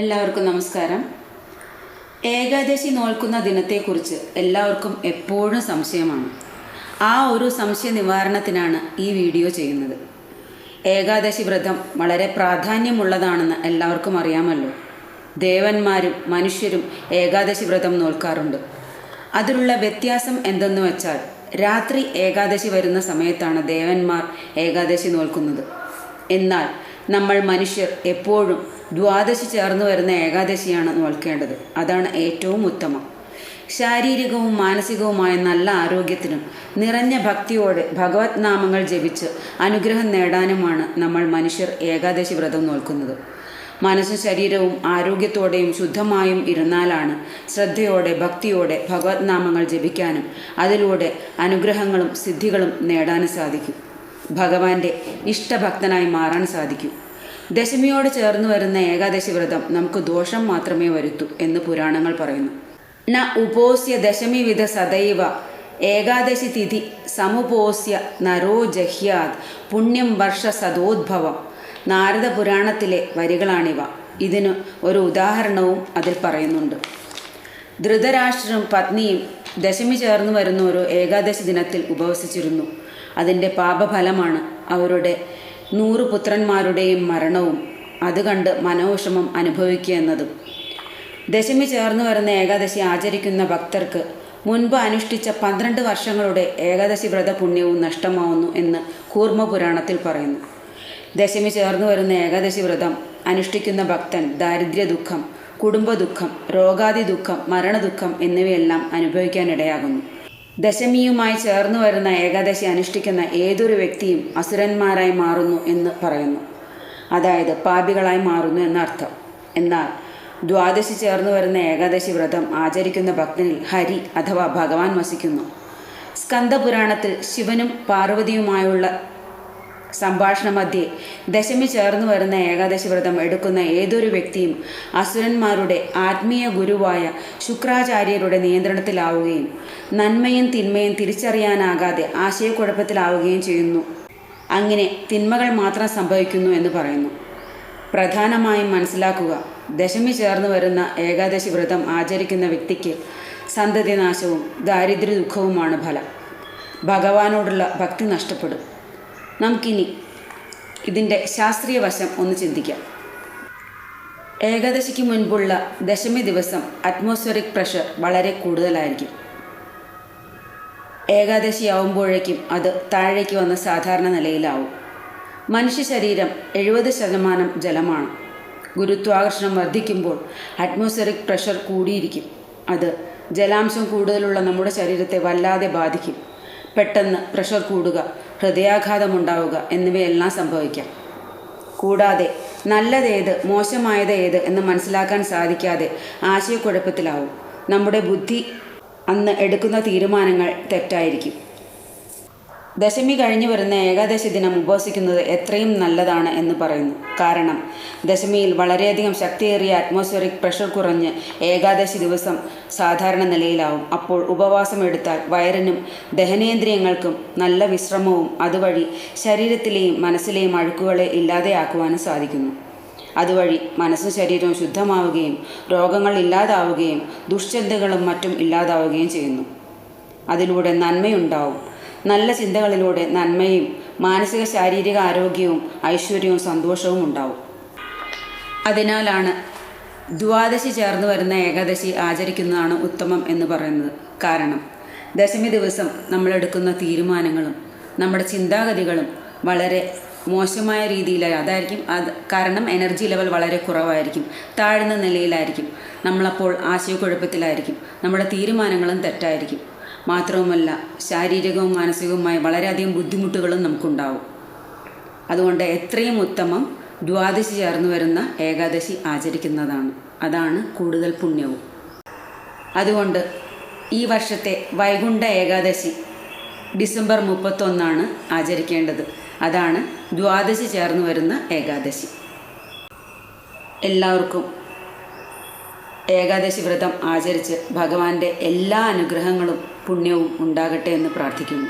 എല്ലാവർക്കും നമസ്കാരം. ഏകാദശി നോൽക്കുന്ന ദിനത്തെക്കുറിച്ച് എല്ലാവർക്കും എപ്പോഴും സംശയമാണ്. ആ ഒരു സംശയ നിവാരണത്തിനാണ് ഈ വീഡിയോ ചെയ്യുന്നത്. ഏകാദശി വ്രതം വളരെ പ്രാധാന്യമുള്ളതാണെന്ന് എല്ലാവർക്കും അറിയാമല്ലോ. ദേവന്മാരും മനുഷ്യരും ഏകാദശി വ്രതം നോൽക്കാറുണ്ട്. അതിലുള്ള വ്യത്യാസം എന്തെന്ന് വെച്ചാൽ രാത്രി ഏകാദശി വരുന്ന സമയത്താണ് ദേവന്മാർ ഏകാദശി നോൽക്കുന്നത്. എന്നാൽ നമ്മൾ മനുഷ്യർ എപ്പോഴും ദ്വാദശി ചേർന്ന് വരുന്ന ഏകാദശിയാണ് നോൽക്കേണ്ടത് അതാണ് ഏറ്റവും ഉത്തമം. ശാരീരികവും മാനസികവുമായ നല്ല ആരോഗ്യത്തിനും നിറഞ്ഞ ഭക്തിയോടെ ഭഗവത് നാമങ്ങൾ ജപിച്ച് അനുഗ്രഹം നേടാനുമാണ് നമ്മൾ മനുഷ്യർ ഏകാദശി വ്രതം നോൽക്കുന്നത്. മനസ്സും ശരീരവും ആരോഗ്യത്തോടെയും ശുദ്ധമായും ഇരുന്നാലാണ് ശ്രദ്ധയോടെ ഭക്തിയോടെ ഭഗവത് നാമങ്ങൾ ജപിക്കാനും അതിലൂടെ അനുഗ്രഹങ്ങളും സിദ്ധികളും നേടാനും സാധിക്കും. ഭഗവാന്റെ ഇഷ്ടഭക്തനായി മാറാൻ സാധിക്കൂ. ദശമിയോട് ചേർന്ന് വരുന്ന ഏകാദശി വ്രതം നമുക്ക് ദോഷം മാത്രമേ വരുത്തൂ എന്ന് പുരാണങ്ങൾ പറയുന്നു. ന ഉപോസ്യ ദശമി വിധ സദൈവ ഏകാദശി തിഥി സമുപോസ്യ നരോ ജഹ്യാത് പുണ്യം വർഷ സദോദ്ഭവം. നാരദ പുരാണത്തിലെ വരികളാണിവ. ഇതിന് ഒരു ഉദാഹരണവും അതിൽ പറയുന്നുണ്ട്. ധൃതരാഷ്ട്രം പത്നിയും ദശമി ചേർന്ന് വരുന്ന ഒരു ഏകാദശി ദിനത്തിൽ ഉപവസിച്ചിരുന്നു. അതിന്റെ പാപഫലമാണ് അവരുടെ നൂറ് പുത്രന്മാരുടെയും മരണവും. അത് കണ്ട് മനോവിഷമം അനുഭവിക്കുക എന്നതും. ദശമി ചേർന്ന് വരുന്ന ഏകാദശി ആചരിക്കുന്ന ഭക്തർക്ക് മുൻപ് അനുഷ്ഠിച്ച പന്ത്രണ്ട് വർഷങ്ങളുടെ ഏകാദശി വ്രത പുണ്യവും നഷ്ടമാവുന്നു എന്ന് കൂർമ്മ പുരാണത്തിൽ പറയുന്നു. ദശമി ചേർന്ന് വരുന്ന ഏകാദശി വ്രതം അനുഷ്ഠിക്കുന്ന ഭക്തൻ ദാരിദ്ര്യ ദുഃഖം കുടുംബ ദുഃഖം രോഗാദി ദുഃഖം മരണ ദുഃഖം എന്നിവയെല്ലാം അനുഭവിക്കാനിടയാകുന്നു. ദശമിയുമായി ചേർന്നു വരുന്ന ഏകാദശി അനുഷ്ഠിക്കുന്ന ഏതൊരു വ്യക്തിയും അസുരന്മാരായി മാറുന്നു എന്ന് പറയുന്നു. അതായത് പാപികളായി മാറുന്നു എന്നർത്ഥം. എന്നാൽ ദ്വാദശി ചേർന്നു വരുന്ന ഏകാദശി വ്രതം ആചരിക്കുന്ന ഭക്തനിൽ ഹരി അഥവാ ഭഗവാൻ വസിക്കുന്നു. സ്കന്ദപുരാണത്തിൽ ശിവനും പാർവതിയുമായുള്ള സംഭാഷണ മധ്യേ ദശമി ചേർന്നു വരുന്ന ഏകാദശി വ്രതം എടുക്കുന്ന ഏതൊരു വ്യക്തിയും അസുരന്മാരുടെ ആത്മീയ ഗുരുവായ ശുക്രാചാര്യരുടെ നിയന്ത്രണത്തിലാവുകയും നന്മയും തിന്മയും തിരിച്ചറിയാനാകാതെ ആശയക്കുഴപ്പത്തിലാവുകയും ചെയ്യുന്നു. അങ്ങനെ തിന്മകൾ മാത്രം സംഭവിക്കുന്നു എന്ന് പറയുന്നു. പ്രധാനമായും മനസ്സിലാക്കുക ദശമി ചേർന്നു വരുന്ന ഏകാദശി വ്രതം ആചരിക്കുന്ന വ്യക്തിക്ക് സന്തതിനാശവും ദാരിദ്ര്യ ദുഃഖവുമാണ് ഫലം. ഭഗവാനോടുള്ള ഭക്തി നഷ്ടപ്പെടും. നമുക്കിനി ഇതിന്റെ ശാസ്ത്രീയ വശം ഒന്ന് ചിന്തിക്കാം. ഏകാദശിക്ക് മുൻപുള്ള ദശമി ദിവസം അറ്റ്മോസ്ഫിയറിക് പ്രഷർ വളരെ കൂടുതലായിരിക്കും. ഏകാദശി ആവുമ്പോഴേക്കും അത് താഴേക്ക് വന്ന സാധാരണ നിലയിലാവും. മനുഷ്യ ശരീരം എഴുപത് ശതമാനം ജലമാണ്. ഗുരുത്വാകർഷണം വർദ്ധിക്കുമ്പോൾ അറ്റ്മോസ്ഫിയറിക് പ്രഷർ കൂടിയിരിക്കും. അത് ജലാംശം കൂടുതലുള്ള നമ്മുടെ ശരീരത്തെ വല്ലാതെ ബാധിക്കും. പെട്ടെന്ന് പ്രഷർ കൂടുക ഹൃദയാഘാതമുണ്ടാവുക എന്നിവയെല്ലാം സംഭവിക്കാം. കൂടാതെ നല്ലതേത് മോശമായത് ഏത് എന്ന് മനസ്സിലാക്കാൻ സാധിക്കാതെ ആശയക്കുഴപ്പത്തിലാവും. നമ്മുടെ ബുദ്ധി അന്ന് എടുക്കുന്ന തീരുമാനങ്ങൾ തെറ്റായിരിക്കും. ദശമി കഴിഞ്ഞു വരുന്ന ഏകാദശി ദിനം ഉപവസിക്കുന്നത് എത്രയും നല്ലതാണ് എന്ന് പറയുന്നു. കാരണം ദശമിയിൽ വളരെയധികം ശക്തിയേറിയ അറ്റ്മോസ്ഫിയറിക് പ്രഷർ കുറഞ്ഞ് ഏകാദശി ദിവസം സാധാരണ നിലയിലാവും. അപ്പോൾ ഉപവാസം എടുത്താൽ വയറിനും ദഹനേന്ദ്രിയങ്ങൾക്കും നല്ല വിശ്രമവും അതുവഴി ശരീരത്തിലെയും മനസ്സിലെയും അഴുക്കുകളെ ഇല്ലാതെയാക്കുവാനും സാധിക്കുന്നു. അതുവഴി മനസ്സും ശരീരവും ശുദ്ധമാവുകയും രോഗങ്ങൾ ഇല്ലാതാവുകയും ദുഷ്ചിന്തകളും മറ്റും ഇല്ലാതാവുകയും ചെയ്യുന്നു. അതിലൂടെ നന്മയുണ്ടാവും. നല്ല ചിന്തകളിലൂടെ നന്മയും മാനസിക ശാരീരിക ആരോഗ്യവും ഐശ്വര്യവും സന്തോഷവും ഉണ്ടാവും. അതിനാലാണ് ദ്വാദശി ചേർന്ന് വരുന്ന ഏകാദശി ആചരിക്കുന്നതാണ് ഉത്തമം എന്ന് പറയുന്നത്. കാരണം ദശമി ദിവസം നമ്മളെടുക്കുന്ന തീരുമാനങ്ങളും നമ്മുടെ ചിന്താഗതികളും വളരെ മോശമായ രീതിയിലായി അതായിരിക്കും അത് കാരണം എനർജി ലെവൽ വളരെ കുറവായിരിക്കും താഴ്ന്ന നിലയിലായിരിക്കും നമ്മളപ്പോൾ ആശയക്കുഴപ്പത്തിലായിരിക്കും നമ്മുടെ തീരുമാനങ്ങളും തെറ്റായിരിക്കും. മാത്രവുമല്ല ശാരീരികവും മാനസികവുമായ വളരെയധികം ബുദ്ധിമുട്ടുകളും നമുക്കുണ്ടാവും. അതുകൊണ്ട് എത്രയും ഉത്തമം ദ്വാദശി ചേർന്ന് വരുന്ന ഏകാദശി ആചരിക്കുന്നതാണ്. അതാണ് കൂടുതൽ പുണ്യവും. അതുകൊണ്ട് ഈ വർഷത്തെ വൈകുണ്ഠ ഏകാദശി ഡിസംബർ മുപ്പത്തൊന്നാണ് ആചരിക്കേണ്ടത്. അതാണ് ദ്വാദശി ചേർന്ന് വരുന്ന ഏകാദശി. എല്ലാവർക്കും ഏകാദശി വ്രതം ആചരിച്ച് ഭഗവാന്റെ എല്ലാ അനുഗ്രഹങ്ങളും പുണ്യവും ഉണ്ടാകട്ടെ എന്ന് പ്രാർത്ഥിക്കുന്നു.